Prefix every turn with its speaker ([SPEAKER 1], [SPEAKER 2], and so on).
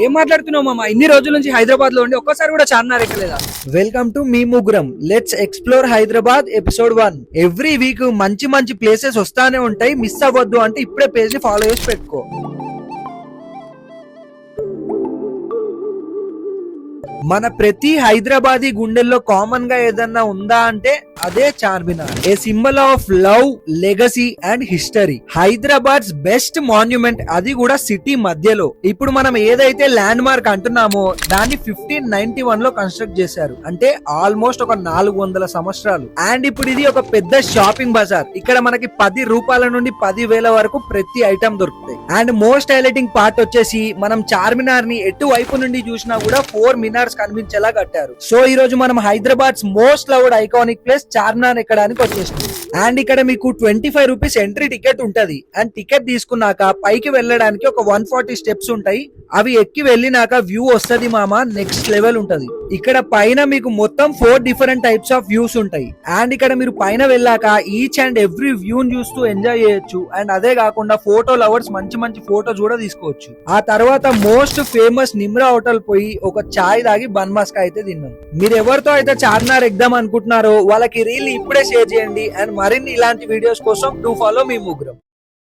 [SPEAKER 1] ఏం మాట్లాడుతున్నావు మామ? ఇన్ని రోజుల నుంచి హైదరాబాద్లో ఉండి ఒక్కసారి కూడా చార్మినార్ ఎక్కలేదా
[SPEAKER 2] వెల్కమ్ టు మీ ముగ్గురం. Let's explore Hyderabad episode one every week మంచి మంచి ప్లేసెస్ వస్తానే ఉంటాయి. మిస్ అవ్వద్దు అంటే ఇప్పుడే పేజ్ని ఫాలో చేసి పెట్టుకో. మన ప్రతి హైదరాబాదీ గుండెల్లో కామన్గా ఏదన్నా ఉందా అంటే అదే Charminar. A symbol of love legacy and history Hyderabad best monument అది కూడా సిటీ మధ్యలో. ఇప్పుడు మనం ఏదైతే ల్యాండ్ మార్క్ అంటున్నామో దాన్ని ఫిఫ్టీన్ నైన్టీ వన్లో కన్స్ట్రక్ట్ చేశారు. అంటే ఆల్మోస్ట్ ఒక నాలుగు వందల సంవత్సరాలు. అండ్ ఇప్పుడు ఇది ఒక పెద్ద షాపింగ్ బజార్ ఇక్కడ మనకి పది రూపాయల నుండి పది వేల వరకు ప్రతి ఐటమ్ దొరుకుతాయి. అండ్ మోస్ట్ హైలైటింగ్ పార్ట్ వచ్చేసి మనం చార్మినార్ని ఎటు వైపు నుండి చూసినా కూడా ఫోర్ మినార్స్ కనిపించేలా కట్టారు. సో ఈ రోజు మనం Hyderabad most loved iconic place Charminar ఎక్కడానికి వచ్చేసింది అండ్ ఇక్కడ మీకు twenty five rupees entry ticket ఉంటది. అండ్ టికెట్ తీసుకున్నాక పైకి వెళ్ళడానికి ఒక వన్ ఫార్టీ స్టెప్స్ ఉంటాయి. అవి ఎక్కి వెళ్ళినాక వ్యూ వస్తది మామ నెక్స్ట్ లెవెల్ ఉంటది. ఇక్కడ పైన మీకు మొత్తం four different types of views ఉంటాయి. అండ్ ఇక్కడ మీరు పైన వెళ్ళాక ఈచ్ అండ్ ఎవ్రీ వ్యూ చూస్తూ ఎంజాయ్ చేయొచ్చు. అండ్ అదే కాకుండా ఫోటో లవర్స్ మంచి మంచి ఫోటోస్ కూడా తీసుకోవచ్చు. ఆ తర్వాత మోస్ట్ ఫేమస్ నిమ్రా హోటల్ పోయి ఒక చాయ్ తాగి బన్ అయితే తిన్నాం. మీరు ఎవరితో అయితే చార్మినార్ ఎగ్దాం అనుకుంటున్నారో వాళ్ళకి రీల్ ఇప్పుడే షేర్ చేయండి. అండ్ మరిన్ని ఇలాంటి వీడియోస్ కోసం టూ ఫాలో మీ ముగ్గురం.